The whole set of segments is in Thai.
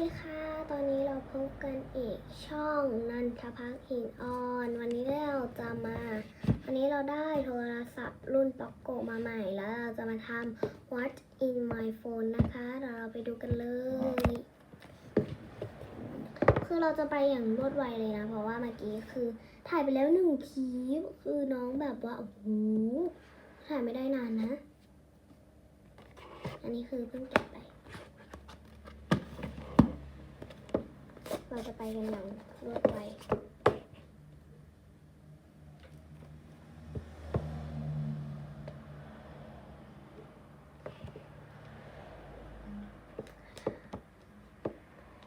ดีค่ะ ตอนนี้เราพบกันอีกช่องนันทพักหินอ่อน วันนี้เราจะมา วันนี้เราได้โทรศัพท์รุ่นป๊อกโกมาใหม่แล้วเราจะมาทำ What in my phone นะคะเดี๋ยวเราไปดูกันเลย คือเราจะไปอย่างรวดไวเลยนะ เพราะว่าเมื่อกี้คือถ่ายไปแล้วหนึ่งคลิป คือน้องแบบว่า โอ้โห ถ่ายไม่ได้นานนะ อันนี้คือเพิ่งเก็บไป เราจะไปกันอย่างรวดไว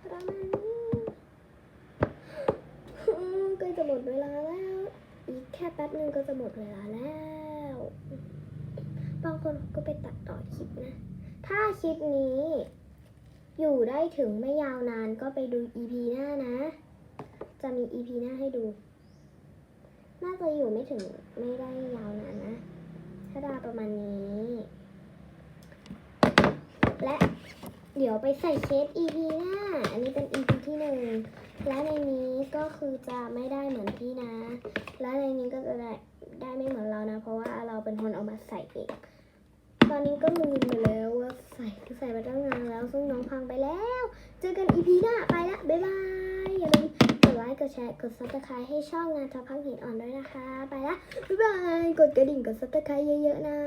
ประมาณนี้อืมใกล้จะหมดเวลาแล้ว อีกแค่แป๊บนึงก็จะหมดเวลาแล้วบางคนก็ไปตัดต่อคลิปนะ ถ้าคลิปนี้ อยู่ได้ถึงไม่ยาวนานก็ไปดู EP หน้านะ จะมี EP หน้าให้ดู น่าจะอยู่ไม่ถึงไม่ได้ยาวนานนะ ถ้าด้ประมาณนี้ และเดี๋ยวไปใส่เคส EP หน้า อันนี้เป็น EP ที่หนึ่ง และในนี้ก็คือจะไม่ได้เหมือนพี่นะ และในนี้ก็จะได้ได้ไม่เหมือนเรานะ เพราะว่าเราเป็นคนเอามาใส่เอง ตอนนี้ก็ลืมไปแล้วว่าใส่ใส่มาตั้งนานแล้วซึ่งน้อง พังไปแล้ว เจอกันอีพีหน้าไปละบ๊ายบาย อย่าลืมกดไลค์กดแชร์กด subscribe ให้ช่องงานทอพังหินอ่อนด้วยนะคะ ไปละบ๊ายบาย กดกระดิ่งกด subscribe เยอะๆนะ